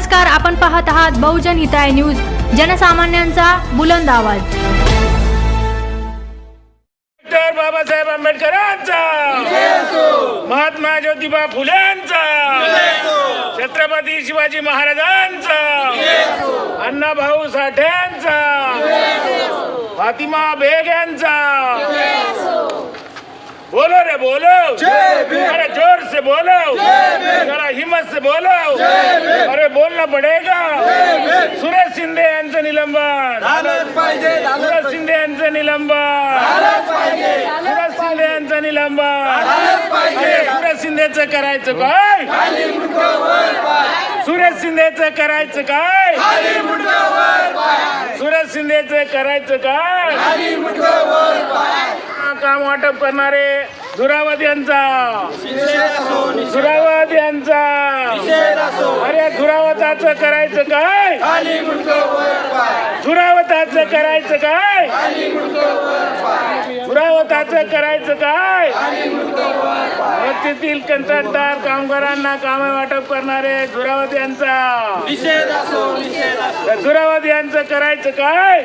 नमस्कार आपण पाहत आहात बहुजन हिताय न्यूज जनसामान्यांचा बुलंद आवाज. डॉक्टर बाबासाहेब आंबेडकरांचा. महात्मा ज्योतिबा फुलेंचा. छत्रपती शिवाजी महाराजांचा. अण्णाभाऊ साठ्यांचा फातिमा बेग यांचा बोलो रे बोलो। अरे जोर से बोलो। जरा हिम्मत से बोलो। अरे बोलना पडेगा। सुरेश शिंदे यांचं निलंबन। सुरेश शिंदे यांचं निलंबन। सुरेश शिंदे यांचं निलंबन। अरे सुरेश शिंदेचं करायचं काय? सुरेश शिंदेचं करायचं काय? सुरेश शिंदेचं करायचं काय? काम वाटप करणारे धुरावत यांचा. धुरावत यांचा. अरे धुरावताचं करायचं काय? धुरावताचं करायचं काय? धुरावताचं करायचं काय? वस्तीतील कंत्राटदार कामगारांना काम वाटप करणारे धुरावत यांचा. धुरावत यांचं करायचं काय?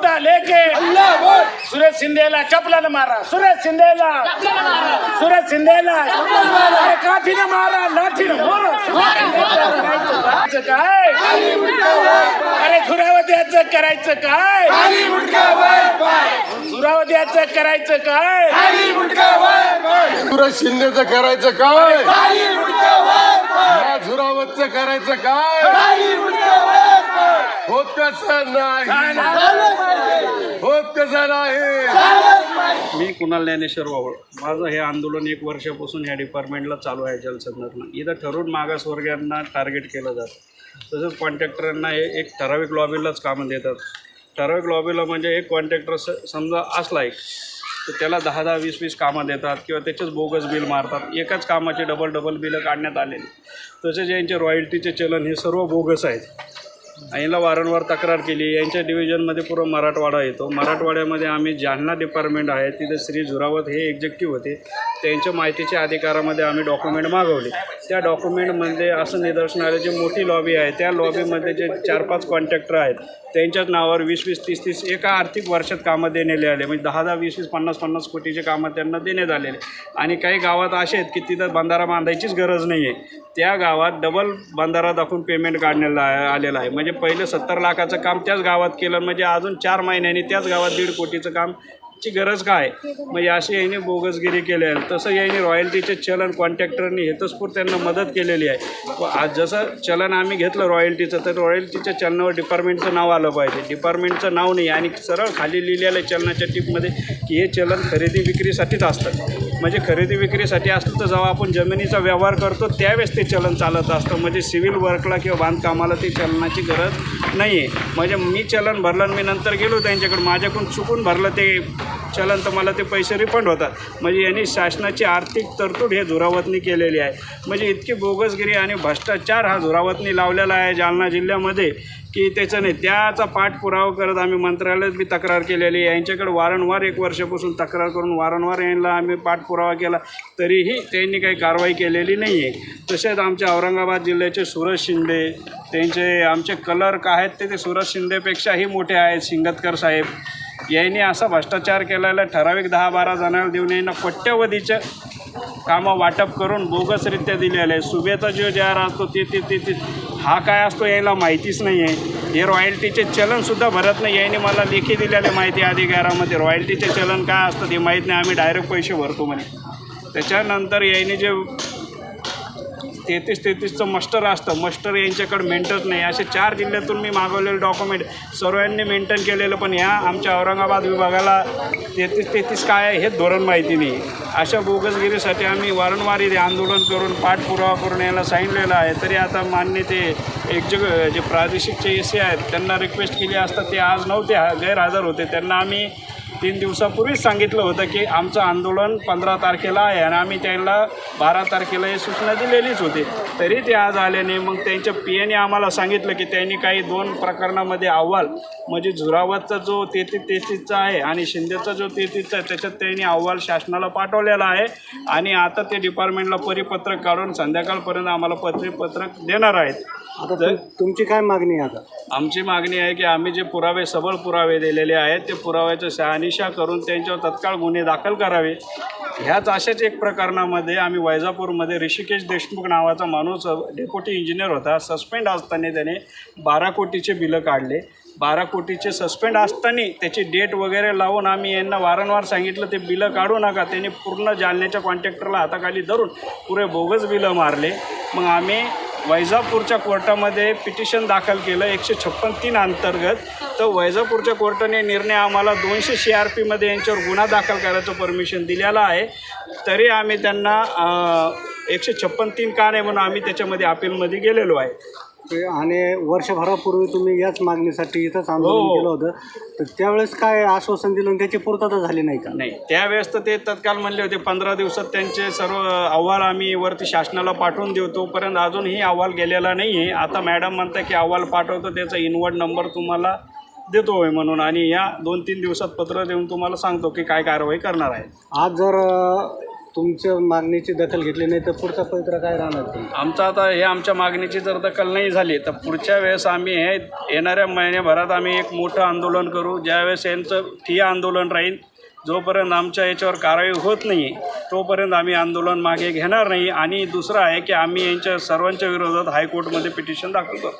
जूता लेके सुरेश शिंदेला चपलानं मारा. सुरेश शिंदेला. सुरेश शिंदेला. अरे काठीनं मारा लाठीनं. मारा करायचं काय? अरे धुरावत्याचं करायचं काय? धुरावत्याचं करायचं काय? सुरेश शिंदेचं करायचं काय? झुरावतचं करायचं काय? होत कसं नाही. होत कसं नाही. मी कुणाल ज्ञानेश्वर वावळ माझं हे आंदोलन एक वर्षापासून ह्या डिपार्टमेंटला चालू आहे जलसंधारण. इथं ठरवून मागासवर्गीयांना टार्गेट केलं जातं. तसंच कॉन्ट्रॅक्टरांना हे एक ठराविक लॉबीलाच कामं देतात. ठराविक लॉबीला म्हणजे एक कॉन्ट्रॅक्टर स समजा असला एक तर त्याला दहा दहा वीस वीस कामं देतात किंवा त्याचेच बोगस बिल मारतात. एकाच कामाचे डबल डबल बिलं काढण्यात आलेली. तसेच यांचे रॉयल्टीचे चलन हे सर्व बोगस आहेत. यांना वारंवार तक्रार केली. यांच्या डिव्हिजनमध्ये पूर्ण मराठवाडा येतो. मराठवाड्यामध्ये आम्ही जालना डिपार्टमेंट आहे. तिथे श्री झुरावत हे एक्झेक्टिव्ह होते. त्यांच्या माहितीच्या अधिकारामध्ये आम्ही डॉक्युमेंट मागवले. त्या डॉक्युमेंटमध्ये असं निदर्शन आलं जे मोठी लॉबी आहे त्या लॉबीमध्ये जे चार पाच कॉन्ट्रॅक्टर आहेत त्यांच्याच नावावर वीस वीस तीस तीस एका आर्थिक वर्षात कामं देण्यात आले. म्हणजे दहा दहा वीस वीस पन्नास पन्नास कोटीचे कामं त्यांना देण्यात आलेले. आणि काही गावात असे आहेत की तिथं बंधारा बांधायचीच गरज नाही आहे. त्या गावात डबल बंधारा दाखवून पेमेंट काढण्याला आलेलं आहे. म्हणजे पहिले सत्तर लाखाचं काम त्याच गावात केलं म्हणजे अजून चार महिन्यांनी त्याच गावात दीड कोटीचं काम ची गरज काय? म्हणजे अशी याने बोगसगिरी केली आहे. तसं याने रॉयल्टीचे चलन कॉन्ट्रॅक्टरनी हेतस्फूर्त त्यांना मदत केलेली आहे. व आज जसं चलन आम्ही घेतलं रॉयल्टीचं तर रॉयल्टीच्या चलनावर डिपार्टमेंटचं नाव आलं पाहिजे. डिपार्टमेंटचं नाव नाही आणि सरळ खाली लिहिलेलं आहे चलनाच्या टीपमध्ये की हे चलन खरेदी विक्रीसाठीच असतं. म्हणजे खरेदी विक्रीसाठी असलं तर जेव्हा आपण जमिनीचा व्यवहार करतो त्यावेळेस ते चलन चालत असतं. म्हणजे सिव्हिल वर्कला किंवा बांधकामाला ते चलनाची गरज नाही आहे म्हणजे मी चलन भरलं आणि मी नंतर गेलो त्यांच्याकडे. माझ्याकडून चुकून भरलं ते चलन तर मला ते पैसे रिफंड होतात. म्हणजे यांनी शासनाची आर्थिक तरतूद हे धुरावतनी केलेली आहे. म्हणजे इतकी बोगसगिरी आणि भ्रष्टाचार हा धुरावतनी लावलेला आहे जालना जिल्ह्यामध्ये की त्याचं नाही त्याचा पाठपुरावा करत आम्ही मंत्रालयात बी तक्रार केलेली आहे. यांच्याकडे वारंवार एक वर्षापासून तक्रार करून वारंवार यांना आम्ही पाठपुरावा केला तरीही त्यांनी काही कारवाई केलेली नाही आहे तसेच आमच्या औरंगाबाद जिल्ह्याचे सुरज शिंदे त्यांचे आमचे क्लर्क आहेत ते ते सुरज शिंदेपेक्षाही मोठे आहेत सिंगतकर साहेब. यांनी असा भ्रष्टाचार केलेला ठराविक दहा बारा जणांना देऊन यांना कोट्यवधीचं कामं वाटप करून बोगसरित्या दिलेलं आहे. सुभेचा जो जार असतो ते ते ते ते हा काय असतो यायला माहितीच नाही आहे हे रॉयल्टीचे चलनसुद्धा भरत नाही. याने मला लेखी दिलेले माहिती अधिकारामध्ये. रॉयल्टीचे चलन काय असतं ते माहीत नाही. आम्ही डायरेक्ट पैसे भरतो म्हणे. त्याच्यानंतर याने जे तेहतीस तेहतीसचं मस्टर असतं. मस्टर यांच्याकडे मेंटेन नाही. असे चार जिल्ह्यातून मी मागवलेले डॉक्युमेंट सर्वांनी मेंटेन केलेलं पण ह्या आमच्या औरंगाबाद विभागाला तेहतीस तेहतीस काय आहे हे धोरण माहिती नाही. अशा बोगसगिरीसाठी आम्ही वारंवार इथे आंदोलन करून पाठपुरावा करून याला सांगितलेलं आहे. तरी आता मान्य ते एक जग जे प्रादेशिकचे ए सी आहेत त्यांना रिक्वेस्ट केली असता ते आज नव्हते हा- गैरहजर होते. त्यांना आम्ही तीन दिवसापूर्वीच सांगितलं होतं की आमचं आंदोलन पंधरा तारखेला आहे आणि आम्ही त्यांना बारा तारखेला ही सूचना दिलेलीच होती. तरी ते आज आले नाही मग त्यांच्या पी एने आम्हाला सांगितलं की त्यांनी काही दोन प्रकरणामध्ये अहवाल म्हणजे झुरावतचा जो तेहतीस तेहतीसचा आहे आणि शिंदेचा जो तेहतीसचा आहे त्याच्यात त्यांनी अहवाल शासनाला पाठवलेला आहे आणि आता ते डिपार्टमेंटला परिपत्रक काढून संध्याकाळपर्यंत आम्हाला परिपत्रक देणार आहेत. आता तुम- तुमची काय मागणी आहे आता? आमची मागणी आहे की आम्ही जे पुरावे सबळ पुरावे दिलेले आहेत ते पुराव्याचं शहानिशा करून त्यांच्यावर तत्काळ गुन्हे दाखल करावे. ह्याच अशाच एक प्रकरणामध्ये आम्ही वैजापूरमध्ये ऋषिकेश देशमुख नावाचा माणूस डेप्युटी इंजिनियर होता. सस्पेंड असताना त्याने बारा कोटीचे बिलं काढले. बारा कोटीचे सस्पेंड असताना त्याची डेट वगैरे लावून आम्ही यांना वारंवार सांगितलं ते बिलं काढू नका. त्यांनी पूर्ण जालन्याच्या कॉन्ट्रॅक्टरला हाताखाली धरून पुरे बोगस बिलं मारले. मग आम्ही वैजापूरच्या कोर्टामध्ये पिटिशन दाखल केलं एकशे छप्पन तीन अंतर्गत. तर वैजापूरच्या कोर्टाने निर्णय आम्हाला दोनशे सी आर पीमध्ये यांच्यावर गुन्हा दाखल करायचं परमिशन दिलेलं आहे. तरी आम्ही त्यांना एकशे छप्पन तीन का नाही म्हणून आम्ही त्याच्यामध्ये अपीलमध्ये गेलेलो आहे. ते आणि वर्षभरापूर्वी तुम्ही याच मागणीसाठी इथंच आंदोलन हो. केलं होतं. तर त्यावेळेस काय आश्वासन दिलं आणि त्याची पूर्तता झाली नाही का? नाही त्यावेळेस तर ते तत्काळ म्हणले होते पंधरा दिवसात त्यांचे सर्व अहवाल आम्ही वरती शासनाला पाठवून देऊ तोपर्यंत अजूनही अहवाल गेलेला नाही आहे आता मॅडम म्हणता की अहवाल पाठवतो त्याचा इनवर्ड नंबर तुम्हाला देतो होय म्हणून. आणि या दोन तीन दिवसात पत्र देऊन तुम्हाला सांगतो की काय कारवाई करणार आहे. आज जर अं, तुमच्या मागणीची दखल घेतली नाही तर पुढचा पवित्र काय राहणार तुम्ही आमचं आता हे आमच्या मागणीची जर दखल नाही झाली तर पुढच्या वेळेस आम्ही हे येणाऱ्या महिन्याभरात आम्ही एक मोठं आंदोलन करू. ज्यावेळेस यांचं ठिय्या आंदोलन राहील जोपर्यंत आमच्या याच्यावर कारवाई होत नाही तोपर्यंत आम्ही आंदोलन मागे घेणार नाही. आणि दुसरं आहे की आम्ही यांच्या सर्वांच्या विरोधात हायकोर्टमध्ये पिटिशन दाखल करू